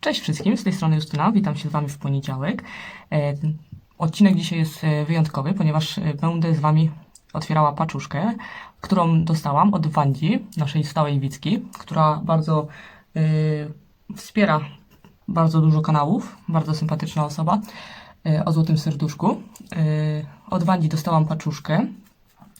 Cześć wszystkim, z tej strony Justyna, witam się z Wami w poniedziałek. E, Odcinek dzisiaj jest e, wyjątkowy, ponieważ e, będę z Wami otwierała paczuszkę, którą dostałam od Wandzi, naszej stałej widzki, która bardzo e, wspiera bardzo dużo kanałów, bardzo sympatyczna osoba, e, o złotym serduszku. E, Od Wandzi dostałam paczuszkę,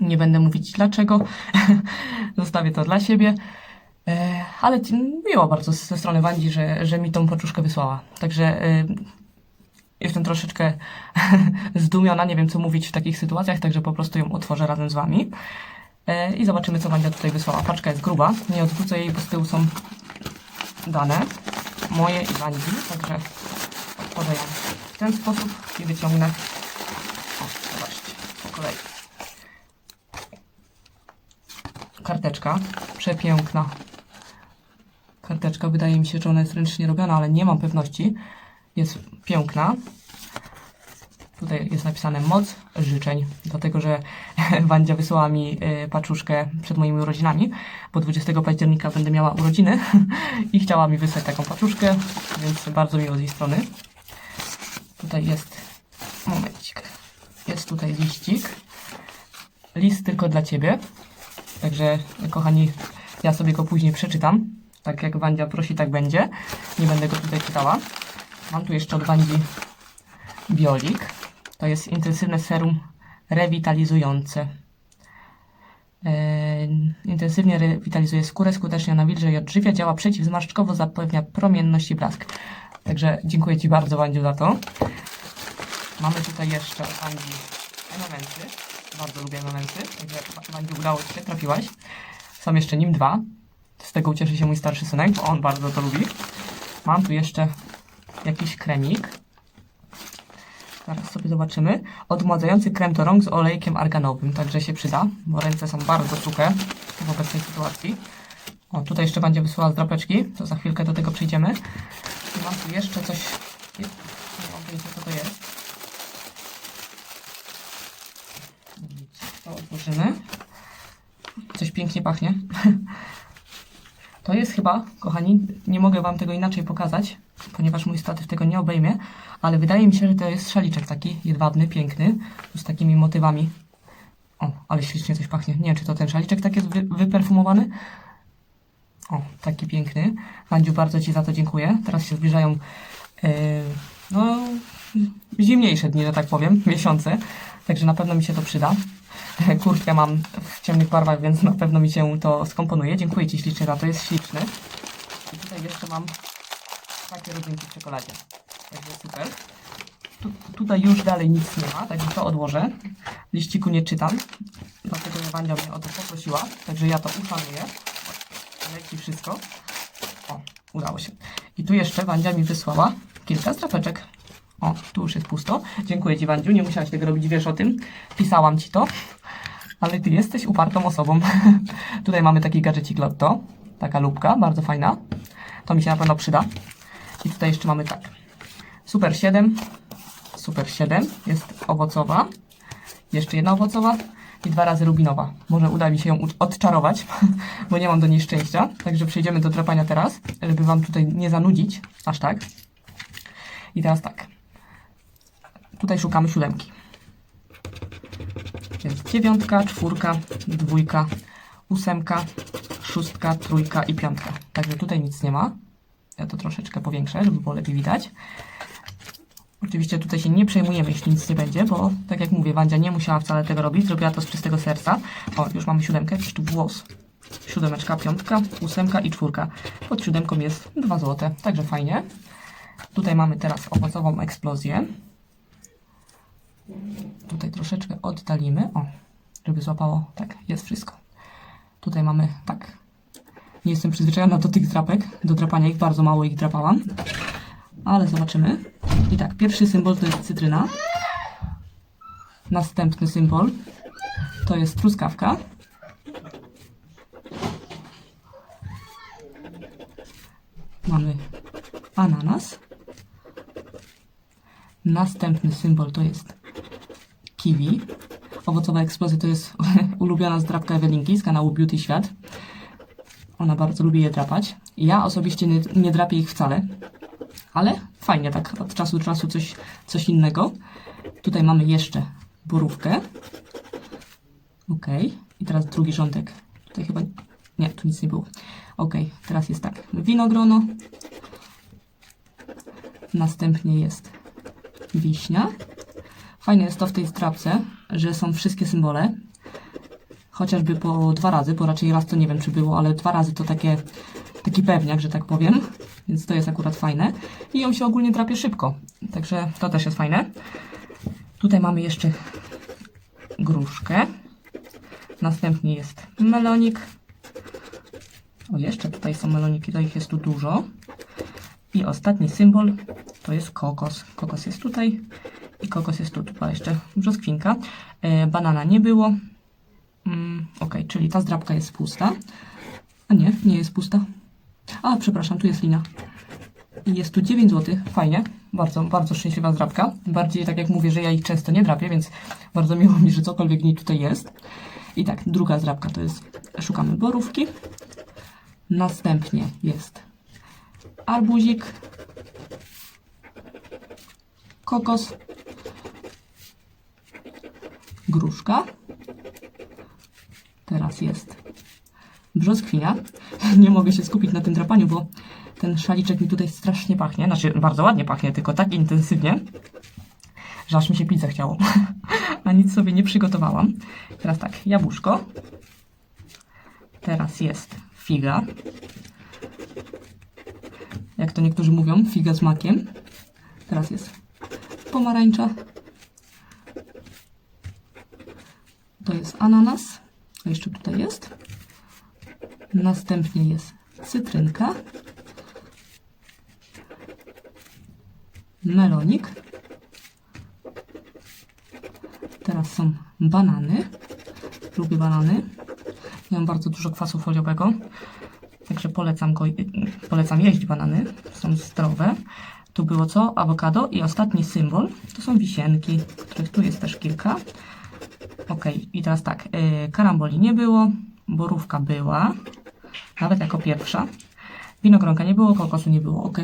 nie będę mówić dlaczego, zostawię to dla siebie. E, Ale miło bardzo ze strony Wandzi, że, że mi tą paczuszkę wysłała. Także e, jestem troszeczkę zdumiona, nie wiem co mówić w takich sytuacjach, także po prostu ją otworzę razem z Wami. E, I zobaczymy, co Wandzia tutaj wysłała. Paczka jest gruba, nie odwrócę jej, bo z tyłu są dane moje i Wandzi, także otworzę ją w ten sposób i wyciągnę. O, zobaczcie, po kolei. Karteczka, przepiękna karteczka. Wydaje mi się, że ona jest ręcznie robiona, ale nie mam pewności. Jest piękna. Tutaj jest napisane moc życzeń, dlatego że Wandzia wysłała mi y, paczuszkę przed moimi urodzinami, bo 20 października będę miała urodziny i chciała mi wysłać taką paczuszkę, więc bardzo miło z jej strony. Tutaj jest, momencik, jest tutaj liścik. List tylko dla Ciebie, Także, kochani, ja sobie go później przeczytam. Tak jak Wandzia prosi, tak będzie. Nie będę go tutaj czytała. Mam tu jeszcze od Wandzi Biolik. To jest intensywne serum rewitalizujące. Eee, intensywnie rewitalizuje skórę, skutecznie nawilża i odżywia, działa przeciwzmarszczkowo, zapewnia promienność i blask. Także dziękuję Ci bardzo, Wandziu, za to. Mamy tutaj jeszcze od Wandzi elementy. Bardzo lubię elementy. Także Wandziu udało Ci się, trafiłaś. Są jeszcze nim dwa. Z tego ucieszy się mój starszy synek, bo on bardzo to lubi. Mam tu jeszcze jakiś kremik. Zaraz sobie zobaczymy. Odmładzający krem do rąk z olejkiem arganowym. Także się przyda, bo ręce są bardzo suche w obecnej sytuacji. O, tutaj jeszcze będzie wysłała z drapeczki, to za chwilkę do tego przejdziemy. I mam tu jeszcze coś... Nie mam co to jest. To otworzymy. Coś pięknie pachnie. To jest chyba, kochani, nie mogę Wam tego inaczej pokazać, ponieważ mój statyw tego nie obejmie, ale wydaje mi się, że to jest szaliczek taki jedwabny, piękny, z takimi motywami. O, ale ślicznie coś pachnie. Nie wiem, czy to ten szaliczek tak jest wy, wyperfumowany. O, taki piękny. Wandziu, bardzo Ci za to dziękuję. Teraz się zbliżają, yy, no, zimniejsze dni, że tak powiem, miesiące, także na pewno mi się to przyda. Kurtkę mam w ciemnych barwach, więc na pewno mi się to skomponuje. Dziękuję Ci ślicznie za to, jest śliczny. I tutaj jeszcze mam takie rodzynki w czekoladzie. Także super. Tu, tutaj już dalej nic nie ma, także to odłożę. Liściku nie czytam, dlatego Wandzia mnie o to poprosiła, także ja to uszanuję. Leci wszystko. O, udało się. I tu jeszcze Wandzia mi wysłała kilka strapeczek. O, tu już jest pusto. Dziękuję Ci, Wandziu. Nie musiałaś tego robić, wiesz o tym. Pisałam Ci to. Ale Ty jesteś upartą osobą. Tutaj mamy taki gadżecik Lotto. Taka lubka, bardzo fajna. To mi się na pewno przyda. I tutaj jeszcze mamy tak. Super 7. Super 7. Jest owocowa. Jeszcze jedna owocowa. I dwa razy rubinowa. Może uda mi się ją odczarować, bo nie mam do niej szczęścia. Także przejdziemy do drapania teraz, żeby Wam tutaj nie zanudzić. Aż tak. I teraz tak. Tutaj szukamy siódemki. Jest dziewiątka, czwórka, dwójka, ósemka, szóstka, trójka i piątka. Także tutaj nic nie ma. Ja to troszeczkę powiększę, żeby było lepiej widać. Oczywiście tutaj się nie przejmujemy, jeśli nic nie będzie, bo tak jak mówię, Wandzia nie musiała wcale tego robić, zrobiła to z czystego serca. O, już mamy siódemkę, jakiś tu włos. Siódemeczka, piątka, ósemka i czwórka. Pod siódemką jest 2 złote, także fajnie. Tutaj mamy teraz owocową eksplozję. Tutaj troszeczkę oddalimy, o, żeby złapało, tak, jest wszystko. Tutaj mamy, tak, nie jestem przyzwyczajona do tych drapek, do drapania ich, bardzo mało ich drapałam, ale zobaczymy. I tak, pierwszy symbol to jest cytryna, następny symbol to jest truskawka, mamy ananas, następny symbol to jest kiwi. Owocowa eksplozja to jest ulubiona zdrapka Ewelinki z kanału Beauty Świat. Ona bardzo lubi je drapać. Ja osobiście nie, nie drapię ich wcale. ale fajnie tak od czasu do czasu coś, coś innego. Tutaj mamy jeszcze borówkę. Ok, i teraz drugi rządek. Tutaj chyba, nie, tu nic nie było. Ok, teraz jest tak, winogrono. Następnie jest wiśnia. Fajne jest to w tej zdrabce, że są wszystkie symbole. Chociażby po dwa razy, bo raczej raz to nie wiem czy było, ale dwa razy to takie, taki pewniak, że tak powiem. Więc to jest akurat fajne. I on się ogólnie drapie szybko. Także to też jest fajne. Tutaj mamy jeszcze gruszkę. Następnie jest melonik. O, jeszcze tutaj są meloniki, to ich jest tu dużo. I ostatni symbol to jest kokos. Kokos jest tutaj kokos jest tu. Była jeszcze brzoskwinka. E, banana nie było. Mm, ok, czyli ta zdrabka jest pusta. A nie, nie jest pusta. A, przepraszam, tu jest lina. Jest tu 9 zł. Fajnie. Bardzo, bardzo szczęśliwa zdrabka. Bardziej tak jak mówię, że ja ich często nie drapię, więc bardzo miło mi, że cokolwiek w niej tutaj jest. I tak, druga zdrabka to jest, szukamy borówki. Następnie jest arbuzik, kokos, gruszka. Teraz jest brzoskwina. Nie mogę się skupić na tym drapaniu, bo ten szaliczek mi tutaj strasznie pachnie. Znaczy, bardzo ładnie pachnie, tylko tak intensywnie, że aż mi się pić zachciało. A nic sobie nie przygotowałam. Teraz tak, jabłuszko. Teraz jest figa. Jak to niektórzy mówią, figa z makiem. Teraz jest pomarańcza. Jest ananas. To jeszcze tutaj jest. Następnie jest cytrynka. Melonik. Teraz są banany. Lubię banany. Ja mam bardzo dużo kwasu foliowego. Także polecam, go, polecam jeść banany. Są zdrowe. Tu było co? Awokado. I ostatni symbol to są wisienki, których tu jest też kilka. Ok, i teraz tak. Yy, karamboli nie było. Borówka była. Nawet jako pierwsza. Winogronka nie było, kokosu nie było. Ok.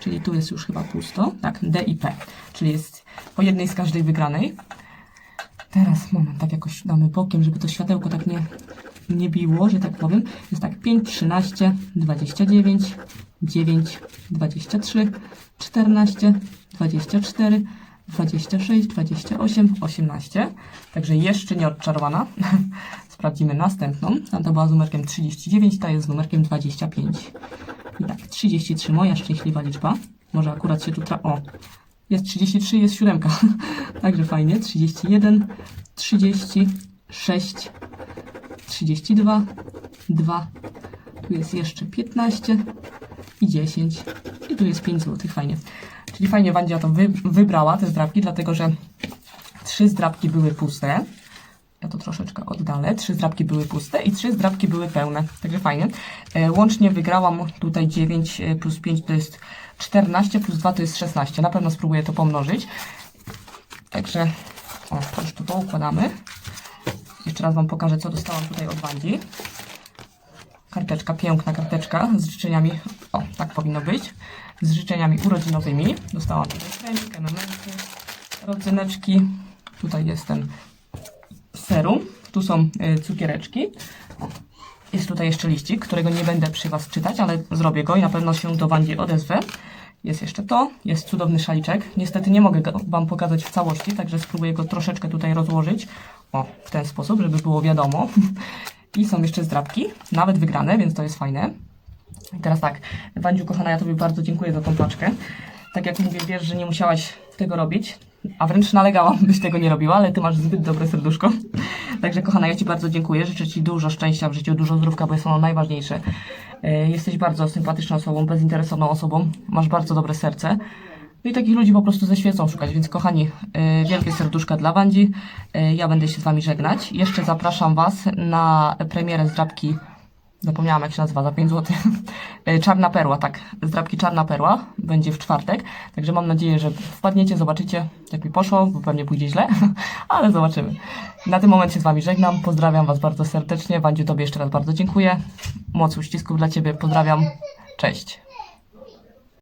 Czyli tu jest już chyba pusto. Tak, D i P. Czyli jest po jednej z każdej wygranej. Teraz moment, tak jakoś damy bokiem, żeby to światełko tak nie, nie biło, że tak powiem. Jest tak 5, 13, 29, 9, 23, 14, 24, 26, 28, 18. Także jeszcze nie odczarowana. Sprawdzimy następną. Tamta była z numerkiem 39, ta jest z numerkiem 25. I tak, 33, moja szczęśliwa liczba. Może akurat się tu. O, jest 33, jest siódemka. Także fajnie. 31, 36, 32, 2. Tu jest jeszcze 15 i 10. I tu jest 5 zł. Fajnie. Czyli fajnie Wandzia to wy, wybrała, te zdrabki, dlatego że trzy zdrabki były puste. Ja to troszeczkę oddalę. Trzy zdrabki były puste i trzy zdrabki były pełne. Także fajnie. E, łącznie wygrałam tutaj 9 e, plus 5 to jest 14 plus 2 to jest 16. Na pewno spróbuję to pomnożyć. Także o, to już tu poukładamy. Jeszcze raz Wam pokażę, co dostałam tutaj od Wandzi. Karteczka, piękna karteczka z życzeniami, o, tak powinno być, z życzeniami urodzinowymi. Dostałam tutaj kremkę, mementy, rodzyneczki. Tutaj jest ten serum. Tu są y, cukiereczki. Jest tutaj jeszcze liścik, którego nie będę przy Was czytać, ale zrobię go i na pewno się do Wandzi odezwę. Jest jeszcze to, jest cudowny szaliczek. Niestety nie mogę Wam pokazać w całości, także spróbuję go troszeczkę tutaj rozłożyć. O, w ten sposób, żeby było wiadomo. I są jeszcze zdrabki, nawet wygrane, więc to jest fajne. I teraz tak, Wandziu kochana, ja Tobie bardzo dziękuję za tą paczkę. Tak jak mówię, wiesz, że nie musiałaś tego robić, a wręcz nalegałam, byś tego nie robiła, ale Ty masz zbyt dobre serduszko. Także kochana, ja Ci bardzo dziękuję. Życzę Ci dużo szczęścia w życiu, dużo zdrówka, bo jest ono najważniejsze. E, Jesteś bardzo sympatyczną osobą, bezinteresowną osobą, masz bardzo dobre serce. No i takich ludzi po prostu ze świecą szukać, więc kochani, e, wielkie serduszka dla Wandzi. E, Ja będę się z Wami żegnać. Jeszcze zapraszam Was na premierę zdrabki, zapomniałam jak się nazywa, za 5 zł. E, Czarna Perła, tak, zdrabki Czarna Perła będzie w czwartek. Także mam nadzieję, że wpadniecie, zobaczycie jak mi poszło, bo pewnie pójdzie źle, ale zobaczymy. Na tym momencie z Wami żegnam, pozdrawiam Was bardzo serdecznie. Wandziu, Tobie jeszcze raz bardzo dziękuję. Mocy uścisków dla Ciebie, pozdrawiam, cześć.